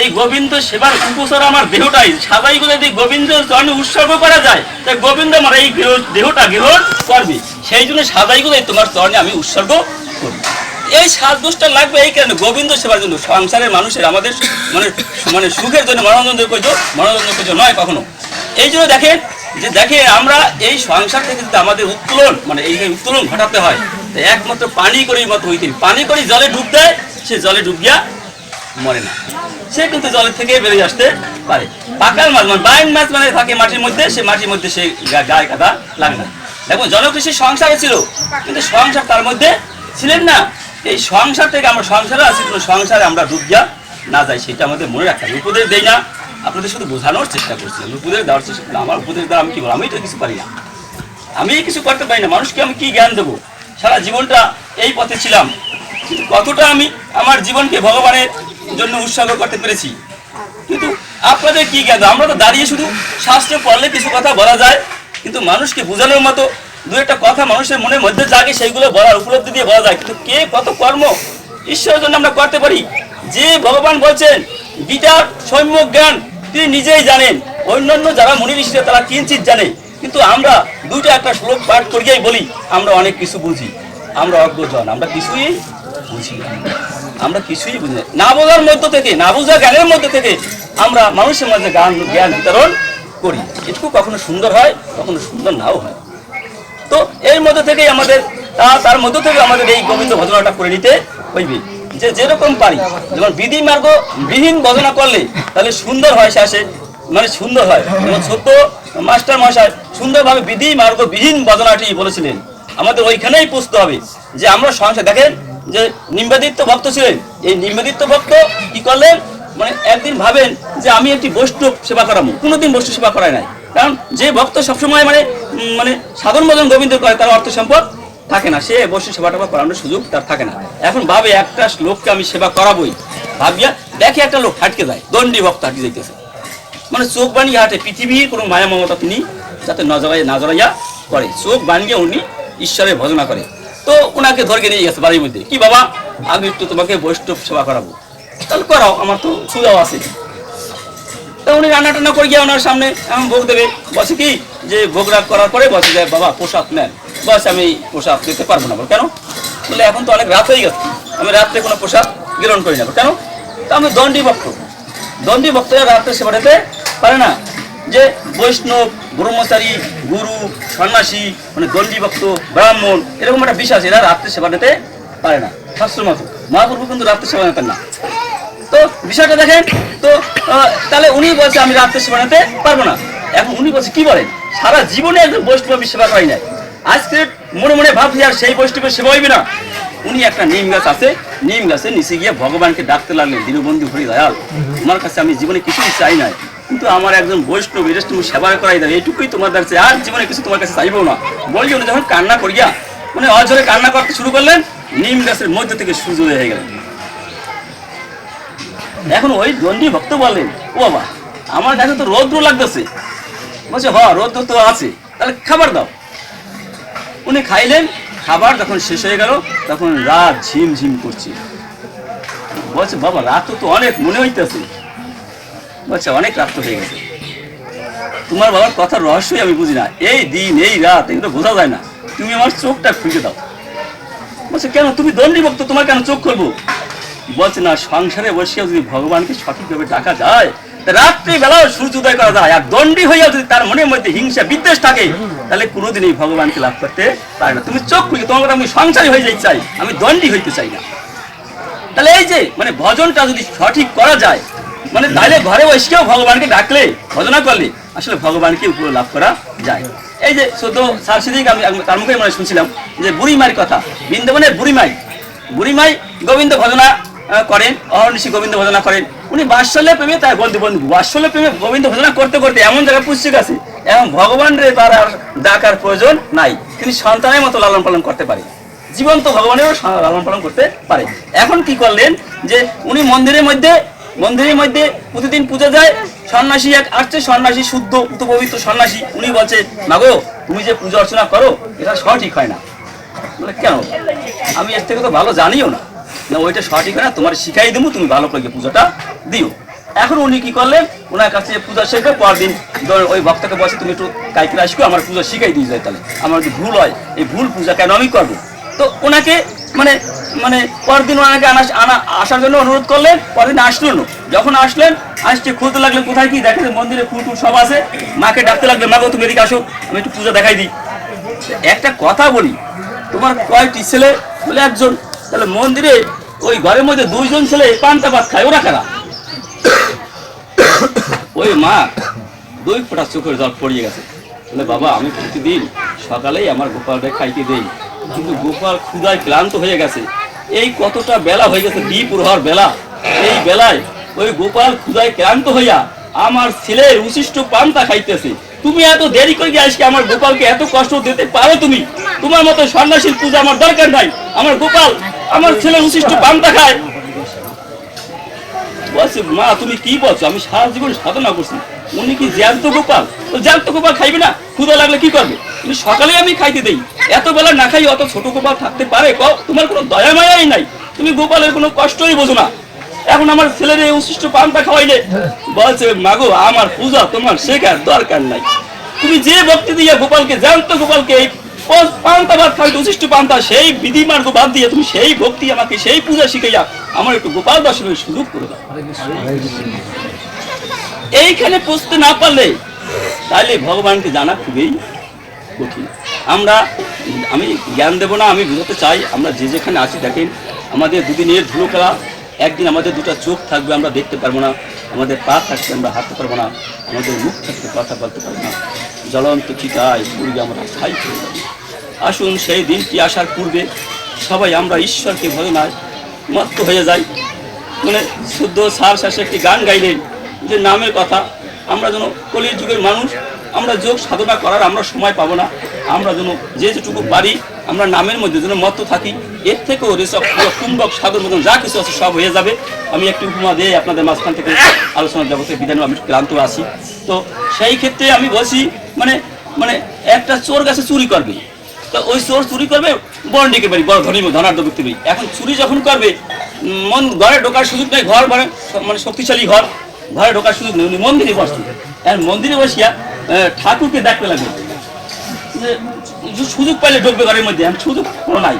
এই গোবিন্দ সেবার উপসর আমার দেহটাই। সাদাই করে যদি গোবিন্দ চরণে উৎসর্গ করা যায়। তাই গোবিন্দ আমার এই দেহটা গ্রহণ করবে। সেই জন্য সাদাই করে তোমার চরণে আমি উৎসর্গ করব এই সাত দোষটা লাগবে এই কারণে গোবিন্দ সেবার জন্য সংসারের মানুষের আমাদের মানে মানে সুখের জন্য মনোরঞ্জন করছ মনোরঞ্জন করছ নয় কখনো। এই জন্য দেখেন যে দেখে আমরা এই সংসার থেকে যদি আমাদের উত্তোলন মানে এই উত্তোলন ঘটাতে হয়, তো একমাত্র পানি করেই মতো হইতে পানি করে জলে ডুব দেয়, সে জলে ডুব গিয়া মরে না। সে কিন্তু জলের থেকে বেরিয়ে আসতে পারে। পাকাল মাছ মানে বাইন মাছ মানে থাকে মাটির মধ্যে, সে মাটির মধ্যে সে গায়ে কাদা লাগে না। দেখুন জনকৃষি সংসারে ছিল, কিন্তু সংসার তার মধ্যে ছিলেন না। এই সংসার থেকে আমরা সংসারে আছি, কোনো সংসারে আমরা ডুব গিয়া না যাই, সেটা আমাদের মনে রাখতে হবে। উপদেশ দেই না, আপনাদের শুধু বোঝানোর চেষ্টা করছিলাম উপদেশ দেওয়ার চেষ্টা আমার উপদেশ দেওয়া আমি কি বলব আমি তো কিছু পারি না। আমি কিছু করতে পারি না, মানুষকে আমি কি জ্ঞান দেবো? সারা জীবনটা এই পথে ছিলাম। কতটা আমি আমার জীবনকে ভগবানের জন্য উৎসর্গ করতে পেরেছি। কিন্তু আপনাদের কি জ্ঞান? আমরা তো দাঁড়িয়ে শুধু শাস্ত্র পড়লে কিছু কথা বলা যায়, কিন্তু মানুষকে বোঝানোর মতো দু একটা কথা মানুষের মনের মধ্যে জাগে, সেইগুলো বলার উপলব্ধি দিয়ে বলা যায়। কিন্তু কে কত কর্ম? ঈশ্বরের জন্য আমরা করতে পারি। যে ভগবান বলছেন, গীতার সৌম্য জ্ঞান তিনি নিজেই জানেন। অন্যান্য যারা মুনি ঋষিরা, তারা কিঞ্চিত জানে। কিন্তু আমরা দুইটা একটা শ্লোক পাঠ করিয়াই বলি, আমরা অনেক কিছু বুঝি। আমরা অজ্ঞজন, আমরা কিছুই বুঝি। আমরা কিছুই বুঝি না। বোঝার মধ্য থেকে না বোঝা জ্ঞানের মধ্যে থেকে আমরা মানুষের মাঝে জ্ঞান জ্ঞান বিতরণ করি। এটুকু কখনো সুন্দর হয়, কখনো সুন্দর নাও হয়। তো এর মধ্যে থেকেই আমাদের তার মধ্য থেকে আমাদের এই গোবিন্দ ভজনাটা করে নিতে হইবে। যে যেরকম পারি, যেমন বিধি মার্গ বিহীন ভজনা করলে তাহলে সুন্দর হয় শেষে মানে সুন্দর হয়। যেমন সত্য মাস্টার মশাই সুন্দরভাবে বিধি মার্গ বিহীন ভজনাটি বলেছিলেন। আমাদের ওইখানেই পুষতে হবে যে আমরা সংসার দেখেন যে নিম্বাদিত্য ভক্ত ছিলেন, এই নিম্বাদিত্য ভক্ত কি করলেন? মানে একদিন ভাবেন যে আমি একটি বৈষ্ণব সেবা করাবো। কোনোদিন বৈষ্ণব সেবা করায় নাই। কারণ যে ভক্ত সবসময় মানে মানে সাধারণ ভজন গোবিন্দ করে, তার অর্থ সম্পদ থাকে না। সে বৈষ্ণব সেবা টেবা করানোর সুযোগ তার থাকে না। এখন ভাবে একটা লোককে আমি সেবা করাবোই। ভাবিয়া দেখে একটা লোক হাটকে যায়, দণ্ডি ভক্ত হাঁটকে যাইতেছে। মানে চোখ বানিয়ে হাটে পৃথিবীর কোনো মায়া মমতা তিনি যাতে নজরাই নজরাইয়া করে চোখ বানিয়ে উনি ঈশ্বরের ভজনা করে। তো ওনাকে ধরে নিয়ে গেছে বাড়ির মধ্যে। কি বাবা? আমি একটু তোমাকে বৈষ্ণব সেবা করাবো। তাহলে করাও, আমার তো সুদাও আছে। তা উনি রান্না টান্না করে গিয়ে ওনার সামনে এমন ভোগ দেবে। বসে কি যে ভোগ রাগ করার পরে বসে যে, বাবা পোশাক নেন। বস আমি পোশাক দিতে পারব না। কেন? বলে, এখন তো অনেক রাত হয়ে গেছে। আমি রাত্রে কোনো পোশাক গ্রহণ করি না। কেন? তা আমি দণ্ডি ভক্ত। দণ্ডি ভক্তরা রাত্রে সেবা পারে না। যে বৈষ্ণব, ব্রহ্মচারী, গুরু, সন্ন্যাসী মানে দণ্ডি ব্রাহ্মণ, এরকম একটা বিশ্বাস, এরা রাত্রে সেবা দিতে পারে না। শাস্ত্র মতো। মহাপ্রভু কিন্তু রাত্রে সেবা নিতেন না। তো বিষয়টা দেখেন, তো তাহলে উনি বলছে, আমি রাত্রে সেবা নিতে পারব না। এখন উনি বলছে, কি বলেন? সারা জীবনে একজন বৈষ্ণব আমি সেবা করাই নাই। আজকে মনে মনে ভাবছি আর সেই বৈষ্ণবের সেবা হইবে না। উনি একটা নিম গাছ আছে, নিম গাছে নিচে গিয়ে ভগবানকে ডাকতে লাগলেন, দীনবন্ধু হরি দয়াল, তোমার কাছে আমি জীবনে কিছুই চাই নাই। কিন্তু আমার একজন বৈষ্ণব, এটা তুমি সেবা করাই দাও, এইটুকুই তোমার কাছে আর জীবনে কিছু তোমার কাছে চাইব না। বলি উনি যখন কান্না করিয়া মানে অঝরে কান্না করতে শুরু করলেন, নিম গাছের মধ্যে থেকে সূর্য উদয় হয়ে গেলেন এখন ওই দণ্ডি ভক্ত বললেন, ও বাবা, আমার কাছে তো রৌদ্র লাগতেছে। বলছে, হ, রৌদ্র তো আছে, তাহলে খাবার দাও। উনি খাইলেন, খাবার যখন শেষ হয়ে গেল, তখন রাত ঝিম ঝিম করছে। বলছে, বাবা, রাত তো অনেক, মনে হইতেছে। বলছে অনেক রাত হয়ে গেছে। তোমার বাবার কথার রহস্যই আমি বুঝি না। এই দিন, এই রাত, এগুলো বোঝা যায় না। তুমি আমার চোখটা খুঁজে দাও। বলছে, কেন? তুমি দণ্ডি ভক্ত, তোমার কেন চোখ খুলবো? বলছে, না, সংসারে বসেও যদি ভগবানকে সঠিকভাবে ডাকা যায়, তা রাত্রি বেলাও সূর্য উদয় করা যায়। আর দণ্ডি হইয়াও যদি তার মনের মধ্যে হিংসা, বিদ্বেষ থাকে, তাহলে কোনোদিনই ভগবানকে লাভ করতে পারে না। তুমি চোখ খুলে তোমার আমি সংসারী হয়ে যাই চাই। আমি দণ্ডি হইতে চাই না। তাহলে এই যে মানে ভজনটা যদি সঠিক করা যায় মানে তাহলে ঘরে বসেও ভগবানকে ডাকলে ভজনা করলে আসলে ভগবানকে উপর লাভ করা যায়। এই যে সদ্য সার সিদ্দিক, আমি তার মুখে মানে শুনছিলাম যে বুড়িমার কথা, বৃন্দাবনের বুড়িমাই বুড়িমাই গোবিন্দ ভজনা করেন, অহর্নিশি গোবিন্দ ভজনা করেন। উনি বাৎসল্য প্রেমে তার বন্ধু বন্ধু, বাৎসল্য প্রেমে গোবিন্দ ভজনা করতে করতে এমন জায়গায় পুষ্টিক আছে এবং ভগবান রে তার আর ডাকার প্রয়োজন নাই। তিনি সন্তানের মতো লালন পালন করতে পারে। জীবন্ত ভগবানেরও লালন পালন করতে পারে। এখন কি করলেন যে উনি মন্দিরের মধ্যে মন্দিরের মধ্যে প্রতিদিন পূজা যায়। সন্ন্যাসী এক আসছে, সন্ন্যাসী শুদ্ধ পবিত্র সন্ন্যাসী। উনি বলছে, মাগো, তুমি যে পূজা অর্চনা করো, এটা সঠিক হয় না। বলে, কেন? আমি এর থেকে তো ভালো জানিও না। না, ওইটা সঠিক হয় না, তোমার শিখাই দেবো তুমি ভালো করে পুজোটা দিও। এখন উনি কি করলেন, ওনার কাছে পূজা শিখবে পরদিন ওই ভক্তকে বসে তুমি একটু কালকে আসবে আমার পূজা শিখাই দিয়ে যায় তাহলে। আমার যদি ভুল হয়, এই ভুল পূজা কেন আমি করব? তো ওনাকে মানে মানে পরদিন ওনাকে আনা আনা, আসার জন্য অনুরোধ করলেন পরদিন আসলেন যখন আসলেন আসছে খুঁজতে লাগলেন কোথায় কি দেখেন, মন্দিরে ফুল টুল সব আছে। মাকে ডাকতে লাগলেন মাকে তুমি এদিকে আসো, আমি একটু পূজা দেখাই দিই। একটা কথা বলি, তোমার কয়টি ছেলে, বলে একজন, তাহলে মন্দিরে ওই ঘরের মধ্যে দুইজন ছেলে পান্তা ভাত খায়, ওরা কারা? ওই মা, দুই ফোঁটা চোখের জল পড়িয়ে গেছে। বলে, বাবা, আমি প্রতিদিন সকালেই আমার গোপালকে খাইতে দেই। কিন্তু গোপাল ক্ষুদায় ক্লান্ত হয়ে গেছে। এই কতটা বেলা হয়ে গেছে দ্বীপুর হওয়ার বেলা। এই বেলায় ওই গোপাল ক্ষুদায় ক্লান্ত হইয়া আমার ছেলের উশিষ্ট পান্তা খাইতেছে। তুমি এত দেরি করে আজকে আমার গোপালকে এত কষ্ট দিতে পারো তুমি? তোমার মতো সন্ন্যাসীর পূজা আমার দরকার নাই। আমার গোপাল আমার ছেলের উশিষ্ট পান্তা খায়। বলছে, মা, তুমি কি বলছো? আমি সারা জীবন সাধনা করছি। উনি কি জ্যান্ত গোপাল? জ্যান্ত গোপাল খাইবে না? ক্ষুদা লাগলে কি করবে? তুমি সকালে আমি খাইতে দেই। এত বেলা না খাই অত ছোট গোপাল থাকতে পারে? তোমার কোনো দয়া মায়াই নাই। তুমি গোপালের কোনো কষ্টই বোঝো না। এখন আমার ছেলের এই উশিষ্ট পান্তা খাওয়াইলে, বলছে, মাগো, আমার পূজা তোমার শেখার দরকার নাই। তুমি যে ভক্তি দিয়ে গোপালকে, জ্যান্ত গোপালকে এই পান্তা ভাত খাইতে উশিষ্ট পান্তা, সেই বিধি বাদ দিয়ে তুমি সেই ভক্তি আমাকে, সেই পূজা শিখাইয়া আমার একটু গোপাল দর্শনের সুযোগ করে দাও। এইখানে পৌঁছতে না পারলে তাহলে ভগবানকে জানা খুবই কঠিন। আমরা, আমি জ্ঞান দেব না, আমি বুঝাতে চাই, আমরা যে যেখানে আছি, দেখেন, আমাদের দুদিনের ধুলো খেলা, একদিন আমাদের দুটো চোখ থাকবে, আমরা দেখতে পারব না, আমাদের পা থাকবে, আমরা হাঁটতে পারব না, আমাদের মুখ থাকতে কথা বলতে পারব না। জ্বলন্ত চিতায় পূর্বে আমরা ছাই হয়ে যাব আসুন, সেই দিনটি আসার পূর্বে সবাই আমরা ঈশ্বরকে ভজনায় মত্ত হয়ে যাই। মানে শুদ্ধ সার শেষে একটি গান গাইলেন। যে নামের কথা, আমরা যেন কলির যুগের মানুষ, আমরা যোগ সাধনা করার আমরা সময় পাবো না। আমরা যেন যে যেটুকু পারি, আমরা নামের মধ্যে যেন মত্ত থাকি। এর থেকেও রেসব কুম্ভক, সাগর মতন যা কিছু আছে সব হয়ে যাবে। আমি একটি উপমা দিয়ে আপনাদের মাঝখান থেকে আলোচনার জগতে বিধান আমি ক্লান্ত আছি। তো সেই ক্ষেত্রে আমি বলছি মানে মানে একটা চোর গাছে চুরি করবে। তো ওই চোর চুরি করবে, বড় ডেকে পারি বড় ধনী ধনার্ধ ব্যক্তি এখন চুরি যখন করবে মন ঘরে ঢোকার সুযোগ নেই, ঘর মানে শক্তিশালী ঘর। ঘরে ঢোকার সুযোগ নেই, উনি মন্দিরে বসছেন আর মন্দিরে বসিয়া ঠাকুরকে দেখতে লাগবে সুযোগ পাইলে ঢুকবে ঘরের মধ্যে, এখন সুযোগ কোনো নাই।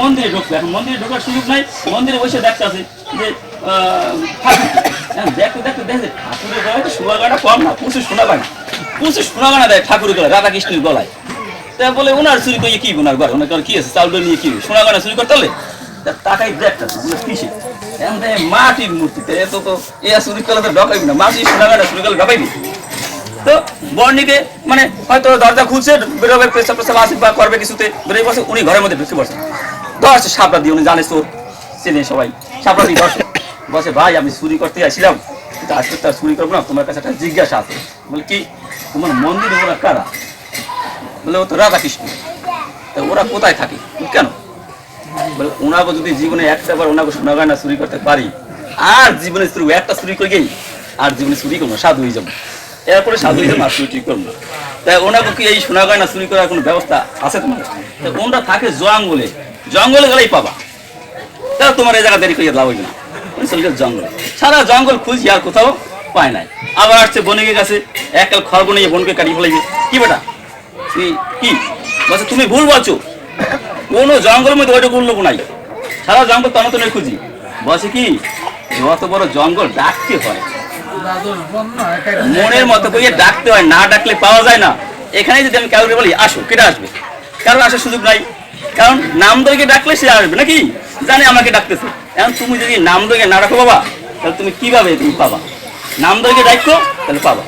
মন্দিরে ঢুকবে। এখন মন্দিরে ঢোকার সুযোগ নাই, মন্দিরে বসে দেখতে আছে যে দেখতে দেখতে দেখে ঠাকুরের গলায় কম না প্রচুর প্রচুর ঠাকুরের গলায় তা বলে ওনার চুরি করে? কি ওনার কি আছে? চাউল নিয়ে কি? সোনা গানা চুরি করতে তাকাই দেখটা কিসে? মাটির এ তো না ঢকাইবি। তো বর্ণিকে মানে হয়তো দরজা বেরোবে বা করবে কিছুতে বসে উনি ঘরের মধ্যে দিয়ে উনি জানে চোর, চেনে সবাই। দিয়ে বসে ভাই, আমি চুরি করতে কিন্তু আজকে চুরি করব না, তোমার কাছে একটা জিজ্ঞাসা আছে। বলে, কি? তোমার মন্দিরে ওরা কারা? ও তো রাধা কৃষ্ণ তা ওরা কোথায় থাকে? কেন? বলে ওনাকে যদি জীবনে একটা বার ওনাকে সোনা গয়না চুরি করতে পারি, আর জীবনে চুরি একটা চুরি করে গেই আর জীবনে চুরি করব সাধু হয়ে যাব। এরপরে সাধু হয়ে যাব, আর চুরি করব তাই ওনাকে কি এই সোনা গয়না চুরি করার কোনো ব্যবস্থা আছে তোমার? তা ওনরা থাকে জঙ্গলে জঙ্গলে গেলেই পাবা। তা তোমার এই জায়গা দেরি করে লাভ না। জঙ্গল। সারা জঙ্গল খুঁজি আর কোথাও পায় নাই। আবার আসছে বনিকে কাছে এককাল খড় বনিয়ে বনকে কাটিয়ে ফেলাইবে। কি বেটা? তুই কি? বলছে, তুমি ভুল বলছো। কোনো জঙ্গলের মধ্যে ওইটুকু লোক নাই সারা জঙ্গল তো তনতনে খুঁজি বলছে কি অত বড় জঙ্গল ডাকতে হয় মনের মতো করে ডাকতে হয় না ডাকলে পাওয়া যায় না এখানে যদি আমি কাউকে বলি আসো কেটে আসবে কারণ আসার সুযোগ নাই কারণ নাম ধরে ডাকলে সে আসবে নাকি জানে আমাকে ডাকতেছে এখন তুমি যদি নাম ধরে না ডাকো বাবা তাহলে তুমি কীভাবে তুমি পাবা নাম ধরে ডাকো তাহলে পাবা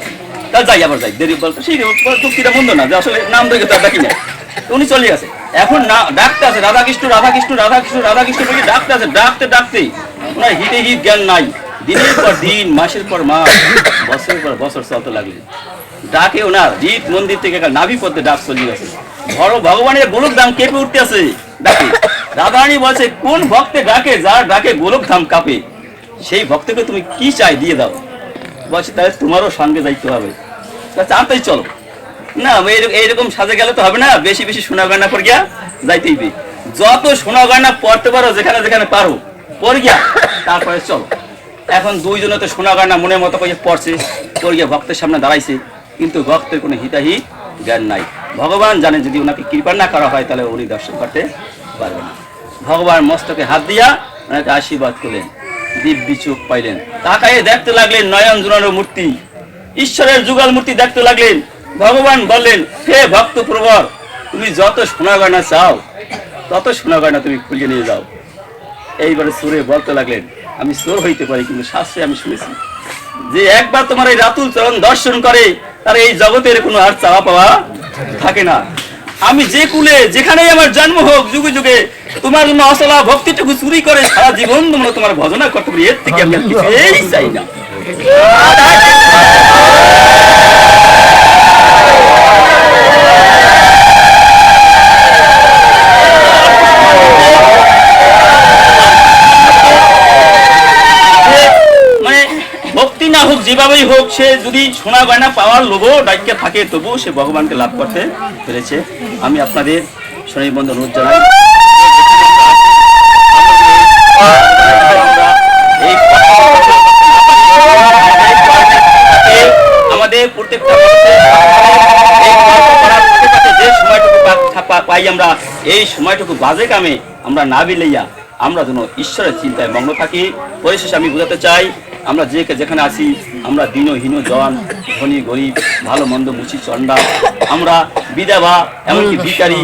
তাহলে যাই আবার যাই দেরি বলতো সেই চুক্তিটা মন্দ না যে আসলে নাম ধরে তো আর ডাকি না তো উনি চলে গেছে এখন না, ডাকতে আছে রাধাকৃষ্ণ রাধাকৃষ্ণ রাধাকৃষ্ণ রাধাকৃষ্ণ বলে ডাকতে আছে ডাকতে ডাকতে। ওনার হিটে হিট জ্ঞান নাই। দিনের পর দিন, মাসের পর মাস, বছরের পর বছর চলতে লাগল। ডাকে ওনার জিত মন্দির থেকে নাভি পথে ডাক চলে গেছে বড় ভগবানের গোলক ধাম কেঁপে উঠতে আছে ডাকে। রাধারানী বলছে, কোন ভক্তে ডাকে, যার ডাকে গোলক ধাম কাঁপে? সেই ভক্তকে তুমি কি চাই? দিয়ে দাও। বলছে, তাহলে তোমারও সঙ্গে যাইতে হবে। তা চাঁদতেই চলো। না এই- এইরকম সাজে গেলে তো হবে না, বেশি বেশি সোনা গয়না পর গিয়া যাইতেই যত সোনা গয়না পড়তে পারো, যেখানে যেখানে পারো, পর গিয়া, তারপরে চলো। এখন দুইজনে তো সোনা গায় না মনের মতো করে পড়ছে করিয়া ভক্তের সামনে দাঁড়াইছে, কিন্তু ভক্তের কোনো হিতাহি জ্ঞান নাই। ভগবান জানেন যদি ওনাকে কৃপা না করা হয়, তাহলে উনি দর্শন করতে পারবে না। ভগবান মস্তকে হাত দিয়া ওনাকে আশীর্বাদ করলেন, দিব্যি চোখ পাইলেন। তাকায়ে দেখতে লাগলেন নয়ন জুনানো মূর্তি। ঈশ্বরের যুগল মূর্তি দেখতে লাগলেন ভগবান বললেন, হে ভক্ত প্রবর তুমি যত সোনা গয়না চাও, তত সোনা গয়না তুমি খুঁজে নিয়ে যাও। এইবারে সুরে বলতে লাগলেন, আমি চোর হইতে পারি, কিন্তু শাস্ত্রে আমি শুনেছি যে একবার তোমার এই রাতুল চরণ দর্শন করে, তার এই জগতের কোনো আর চাওয়া পাওয়া থাকে না। আমি যে কুলে, যেখানেই আমার জন্ম হোক, যুগে যুগে তোমার জন্য অসলা ভক্তিটুকু চুরি করে সারা জীবন তোমরা তোমার ভজনা করতে পারি, এর থেকে আমি আর কিছুই চাই না। যেভাবেই হোক, সে যদি সোনা গয়না পাওয়ার লোভও ডাক্যে থাকে, তবুও সে ভগবানকে লাভ করতে পেরেছে। আমি আপনাদের শনি বন্ধু অনুরোধ জানাই। আমাদের প্রত্যেকটা যে সময়টুকু পাই আমরা, এই সময়টুকু বাজে কামে আমরা না বিলাইয়া আমরা যেন ঈশ্বরের চিন্তায় মগ্ন থাকি। পরিশেষে আমি বোঝাতে চাই আমরা যে যেখানে আছি, আমরা দিনহীন জন ধনী গরিব, ভালো মন্দ মুচি চন্ডা আমরা বিধবা, এমনকি ভিকারি